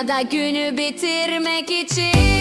Eğlenmek ya da günü bitirmek için.